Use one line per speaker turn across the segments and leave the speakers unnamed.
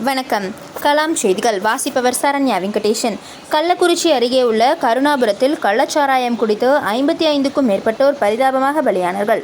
வணக்கம். கலாம் செய்திகள். வாசிப்பவர் சரண்யா வெங்கடேசன். கள்ளக்குறிச்சி அருகே உள்ள கருணாபுரத்தில் கள்ளச்சாராயம் குடித்து ஐம்பத்தி ஐந்துக்கும் மேற்பட்டோர் பரிதாபமாக பலியானார்கள்.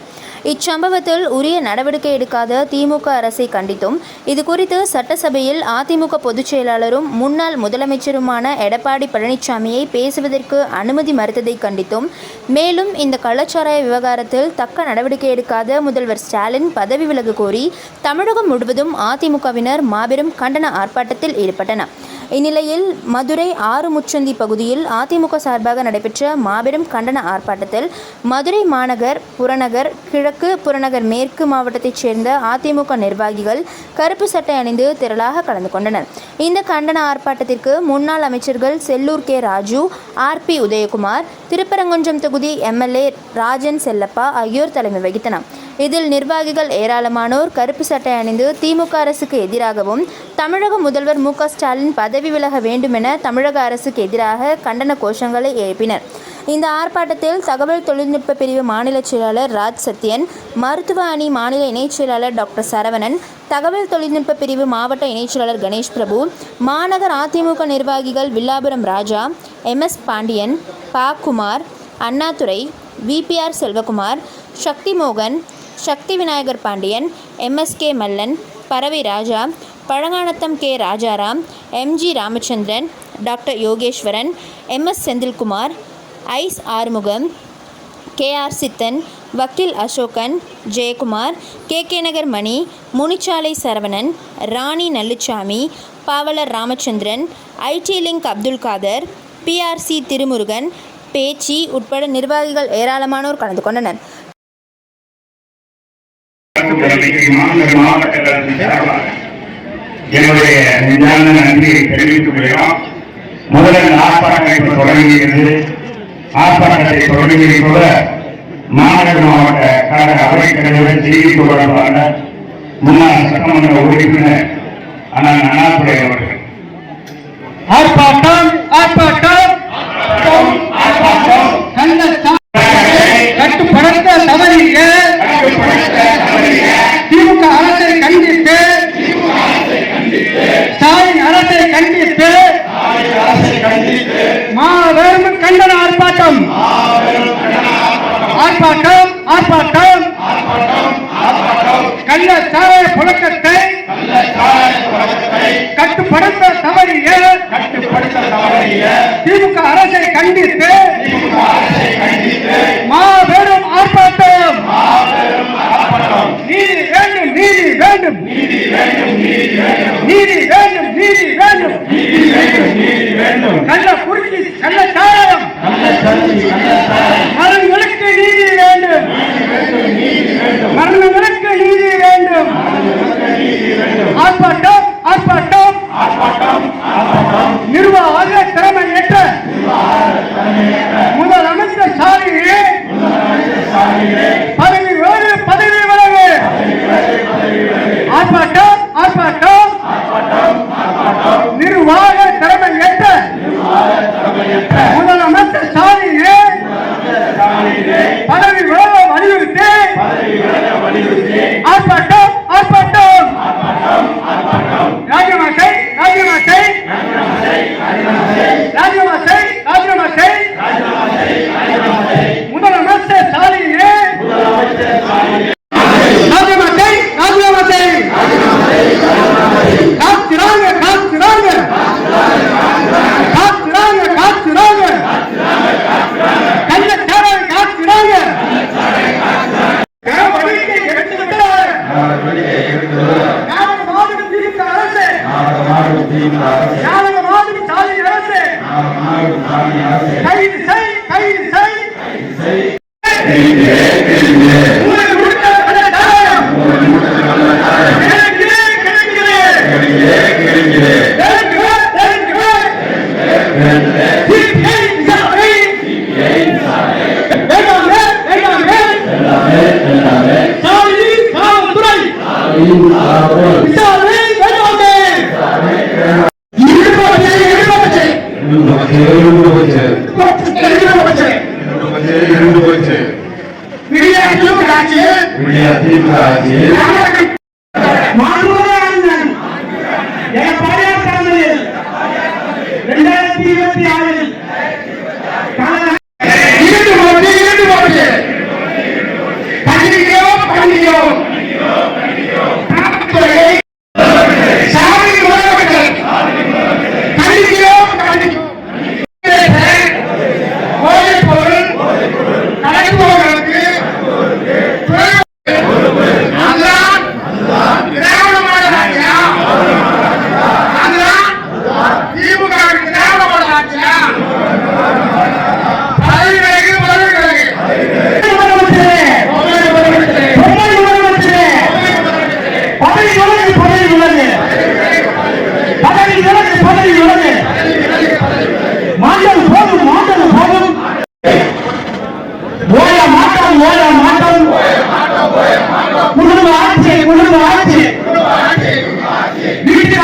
இச்சம்பவத்தில் உரிய நடவடிக்கை எடுக்காத திமுக அரசை கண்டித்தும் இதுகுறித்து சட்டசபையில் அதிமுக பொதுச் செயலாளரும் முன்னாள் முதலமைச்சருமான எடப்பாடி பழனிசாமியை பேசுவதற்கு அனுமதி மறுத்ததை கண்டித்தும் மேலும் இந்த கள்ளச்சாராய விவகாரத்தில் தக்க நடவடிக்கை எடுக்காத முதல்வர் ஸ்டாலின் பதவி விலகு கோரி தமிழகம் முழுவதும் அதிமுகவினர் மாபெரும் கண்டன ஆர்ப்பாட்டத்தில் ஈடுபட்டனர் இந்நிலையில் மதுரை ஆறு முச்சந்தி பகுதியில் அதிமுக சார்பாக நடைபெற்ற மாபெரும் கண்டன ஆர்ப்பாட்டத்தில் மதுரை மாநகர் புறநகர் கிழக்கு புறநகர் மேற்கு மாவட்டத்தைச் சேர்ந்த அதிமுக நிர்வாகிகள் கருப்பு சட்டை அணிந்து திரளாக கலந்து கொண்டனர். இந்த கண்டன ஆர்ப்பாட்டத்திற்கு முன்னாள் அமைச்சர்கள் Sellur K. Raju R. B. Udhayakumar Thiruparankundram தொகுதி எம்எல்ஏ ராஜன் செல்லப்பா ஆகியோர் தலைமை வகித்தனர். இதில் நிர்வாகிகள் ஏராளமானோர் கருப்பு சட்டை அணிந்து திமுக அரசுக்கு எதிராகவும் தமிழக முதல்வர் மு க ஸ்டாலின் பதவி விலக வேண்டுமென தமிழக அரசுக்கு எதிராக கண்டன கோஷங்களை எழுப்பினர். இந்த ஆர்ப்பாட்டத்தில் தகவல் தொழில்நுட்ப பிரிவு மாநில செயலாளர் ராஜ் சத்யன் மருத்துவ அணி மாநில இணைச் செயலாளர் டாக்டர் சரவணன் தகவல் தொழில்நுட்ப பிரிவு மாவட்ட இணைச் செயலாளர் கணேஷ் பிரபு மாநகர் அதிமுக நிர்வாகிகள் Villapuram Raja M S Pandian Pa Kumar Annadurai VPR Selvakumar Sakthi மோகன் Sakthi Vinayagar Pandian MSK Mallan Paravi Raja Palanganatham K Rajaram MG Ramachandran doctor Yogeswaran MS Senthilkumar ice Arumugam KR சித்தன் வக்கீல் Asokan Jayakumar K K Nagar Mani Munichalai Saravanan Rani Nalluchami Pavalar Ramachandran IT link Abdul Kader PRC Thirumurugan Pechi உட்பட நிர்வாகிகள் ஏராளமானோர் கலந்து கொண்டனர்.
அரசுத்துறைக்கு மாநில மாவட்ட கல்வி சார்பாக என்னுடைய நன்றியை தெரிவித்துக் கொள்கிறோம். தொடங்கியது ஆர்ப்பாட்டத்தை மாவட்ட கழக அவைத் தலைவர் செய்தி தொடர்பாளர் முன்னாள் சட்டமன்ற உறுப்பினர் அண்ணா அண்ணாதுரை அவர்கள்.
ஆர்ப்பாட்டம் கட்டுப்படுத்த தவறிய திமுக அரசை கண்டித்து மாபெரும் ஆர்ப்பாட்டம். நீதி வேண்டும் நீதி வேண்டும். நீதி வேண்டும் É. Mergulha em Hallelujah. போச்சு இருந்து போச்சு இருபத்தி ஆறு ஓய மாட்டோம் ஓய மாட்டோம். குடும்ப ஆட்சி குடும்ப ஆட்சி. வீட்டு